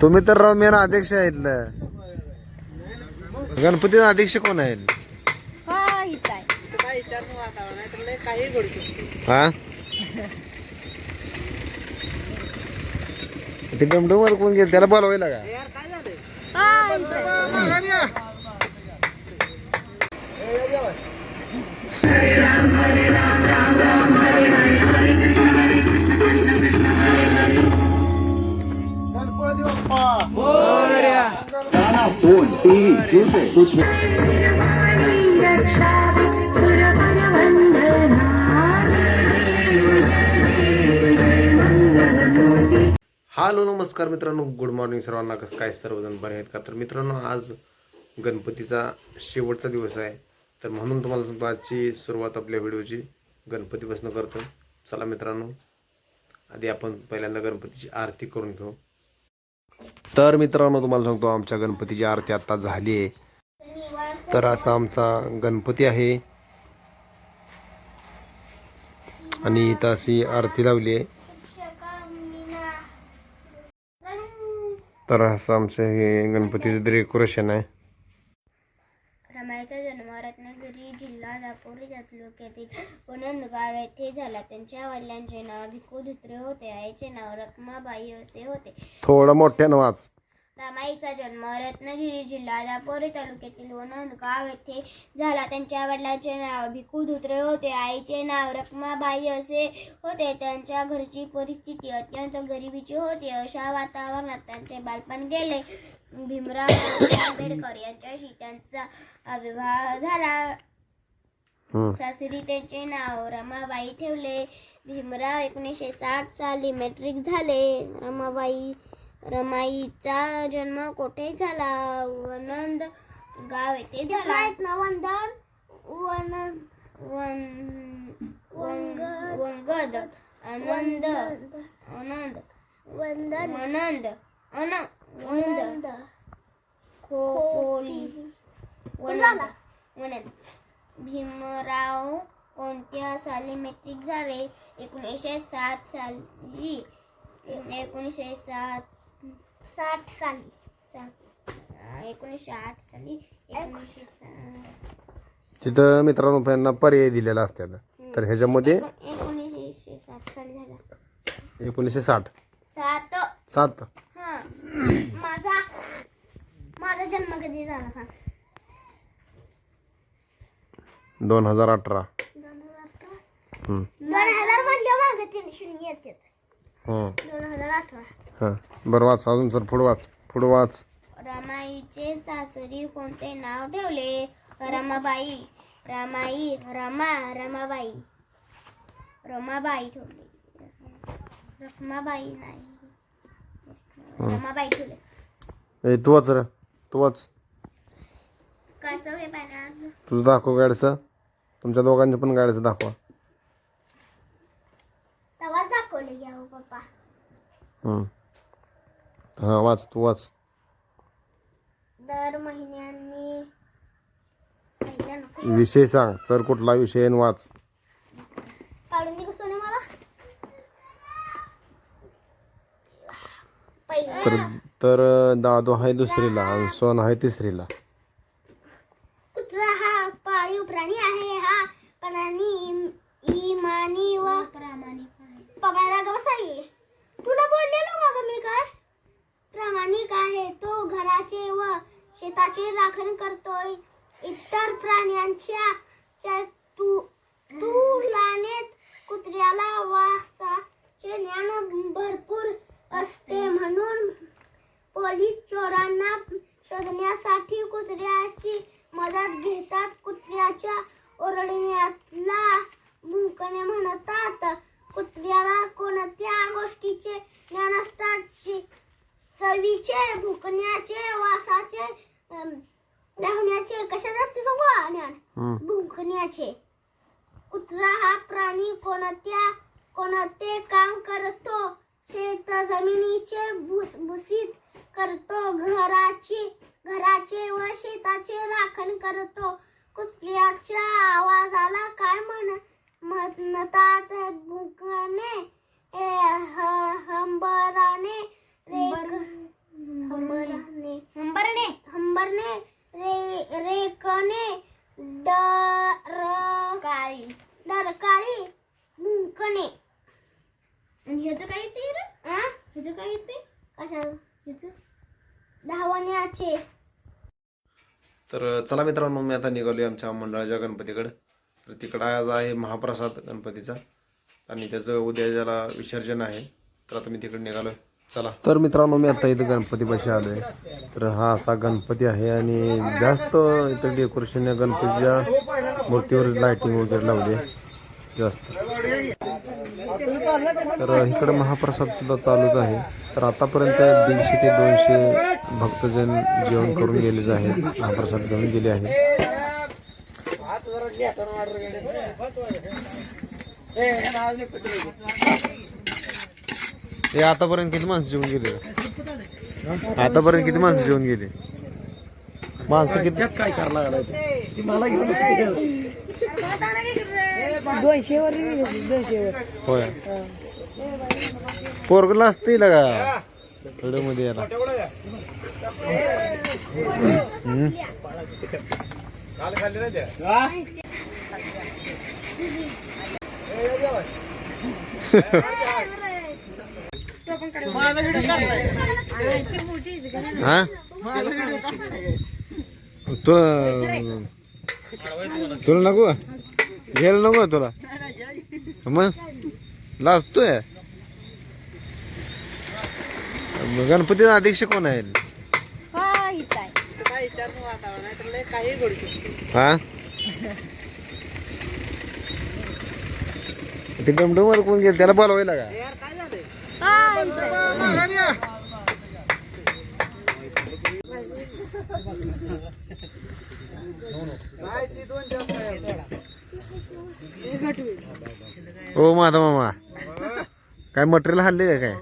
तुम्ही तर राव मेन अध्यक्ष आहेत ना. गणपतीचा अध्यक्ष कोण आहेत? हा हा? ते डमडमवर कोण गेलं त्याला बोलवायला का? कुछ हॅलो नमस्कार मित्रांनो. गुड मॉर्निंग सर्वांना. कसं काय सर्वजण बरे आहेत का? तर मित्रांनो आज गणपतीचा शेवटचा दिवस आहे. तर म्हणून तुम्हाला सांगतो आजची सुरुवात आपल्या व्हिडिओची गणपतीपासून करतो चला मित्रांनो आधी आपण पहिल्यांदा गणपतीची आरती करून घेऊ. तर मित्रांनो तुम्हाला सांगतो आमच्या गणपतीची आरती आता झाली आहे. तर असा आमचा गणपती आहे. आणि इथं अशी आरती लावली आहे. तर असं आमचं हे गणपतीचं डेकोरेशन आहे. रमाईचा जन्म रत्नागिरी जिल्हा दापोली तालुक्यातील पुनंद गाव येथे झाला. त्यांच्या वडिलांचे नाव भिकू धुत्रे होते. आईचे नाव रखमाबाई असे होते. थोडं मोठ्यानं वाच. रमाईचा जन्म रत्नागिरी जिल्हा दापोली तालुक्यातील वनंद गाव येथे झाला. त्यांच्या वडिलांचे नाव भिकू धुत्रे होते. आईचे नाव रखमाबाई असे होते. त्यांच्या घरची परिस्थिती अत्यंत गरिबीची होती. अशा वातावरणात त्यांचे बालपण गेले. भीमराव आंबेडकर यांच्याशी त्यांचा विवाह झाला. सासरी त्यांचे नाव रमाबाई ठेवले. भीमराव एकोणीसशे साठ साली मॅट्रिक झाले. रमाबाई रमाईचा जन्म कोठे झाला? वनंद गाव येथे झाला. वंदन वन वन वंग- वंगद आनंद आनंद वंदन. आनंद अन वनंद. खोपोली वनंद वनंद. भीमराव कोणत्या साली मॅट्रिक झाले? एकोणीसशे सात साली एकोणीसशे सात साठ साली. एकोणीसशे आठ साली. एकोणीसशे तिथं मित्रांनो त्यांना पर्याय दिलेला असतात. तर ह्याच्यामध्ये एकोणीसशे सात साली झाला. एकोणीसशे साठ. सात. सात. हा. माझा माझा जन्म कधी झाला का दोन हजार अठरा. दोन हजार अठरा? हम्म. दोन हजार म्हटलं मागे तीन शून्य येतात. हम्म. दोन हजार अठरा. हां. बरं वाच अजून सर पुढं वाच पुढं वाच. रमाईचे सासरी कोणते नाव ठेवले? रमाबाई रमाई रमा रमाबाई. रमाबाई ठेवले. रमाबाई नाही. रमाबाई ठेवले. ए तू वाच रे तू वाच. कसं हे पाण्यात तुझं दाखव गाडीचं. तुमच्या दोघांचं पण गाडीचं दाखवा. तेव्हा दाखवले घ्या पप्पा. हम्म. हां वाच तू वाच. दर महिन्यांनी नको. विषय सांग सर कुठला विषय आहे आणि वाच. काढून दे सोने मला. तर तर दादू आहे दुसरीला आणि सोन आहे तिसरीला. कुत्रा हा पाळीव प्राणी आहे हा? प्राणी इमानी व प्रामाणिक आहे पप्पाला ग बसाई तुला बोललेलो मग मी काय प्रामाणिक आहे तो घराचे व शेताची राखण करतोय. इतर प्राण्यांच्या च्या तू तुलनेत कुत्र्याला वासाचे ज्ञान भरपूर असते. म्हणून पोलीस चोरांना शोधण्यासाठी कुत्र्याची मदत घेतात. कुत्र्याच्या ओरडण्याला भुंकणे म्हणतात. कुत्र्याला कोणत्या गोष्टीचे ज्ञान असतात? ची- चवीचे भुंकण्याचे वासाचे धावण्याचे कशाचे असते हम्म. भुंकण्याचे. कुत्रा हा प्राणी कोणत्या कोणते काम करतो? शेत जमिनीचे भुस भुसीत करतो. घराची घराचे व शेताचे राखण करतो. कुत्र्याच्या आवाजाला काय म्हण म्हणतात? भुंकणे ए, ह- हंबरने. हंबरने. हंबरने? रे रेकने डर काळी. डर डरकाळी मुंकणे. आणि ह्याचं काय येते रे? आ? ह्याचं काय येते? कशाला ह्याचं? धावण्याचे. तर चला मित्रांनो मी आता निघालो आमच्या मंडळाच्या गणपतीकडं. तर तिकडं आज आहे महाप्रसाद गणपतीचा. आणि त्याचं उद्या ज्याला विसर्जन आहे तर आता मी तिकडे निघालो चला. तर मित्रांनो मी आता इथं गणपतीपाशी आलोय. तर हा असा गणपती आहे आणि जास्त इथं डेकोरेशन या गणपतीच्या मूर्तीवर लाइटिंग वगैरे लावली आहे. जास्त. तर इकडे महाप्रसाद सुद्धा चालूच आहे. तर आतापर्यंत दीडशे ते दोनशे भक्तजन जेवण करून गेलेले आहेत. महाप्रसाद घेऊन गेले आहेत. हे आतापर्यंत किती माणसं जेवून गेले? आतापर्यंत किती माणसं जेवून गेले? माणसं किती? काय दोनशे वर दोनशे वर होय. पोरगला असते का? थोडं मध्ये याला. हम्म. हा? तुला तुला नको? घ्यायला नको तुला? मग? लाजतोय मग गणपतीचा अध्यक्ष कोण आहे? हा? ते डमडमवर कोण गेल? त्याला बोलवायला का? ओ माझा मामा. काय मटेरियल हल्ले का काय?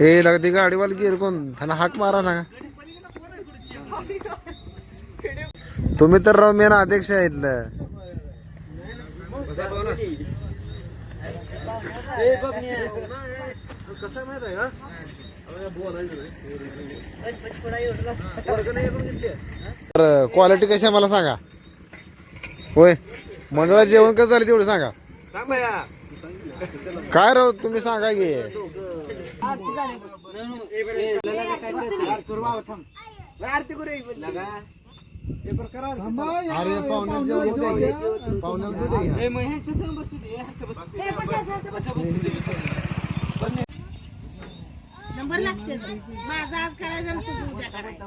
ए लागते ती गाडीवाला गिर कोण? त्याला हाक मारा ना. तुम्ही तर राव मेन अध्यक्ष आहेत ना. तर क्वालिटी कशी आहे मला सांगा. होय मंडळात जेवण कसं झालं तेवढं सांगा. काय राव तुम्ही सांगा की. नंबर लागते माझा आज करायचा आणि तुझं उद्या करायचं.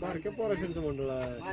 बारक्या पोराशांचं मंडळ आहे.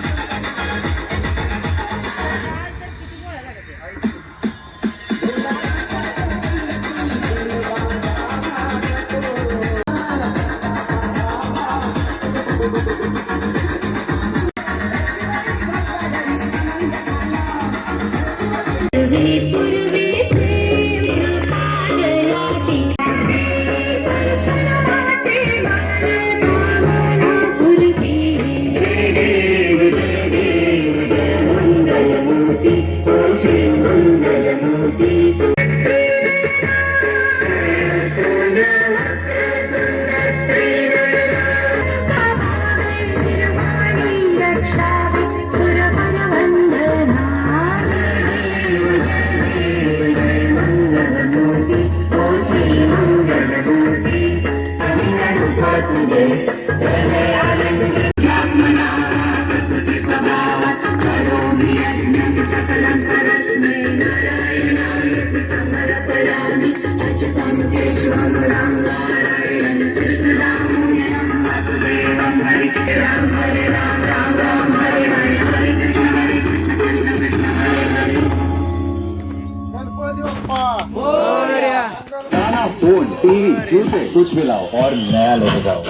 टीवी जूते कुछ भी लाओ और नया लेके जाओ।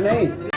नहीं।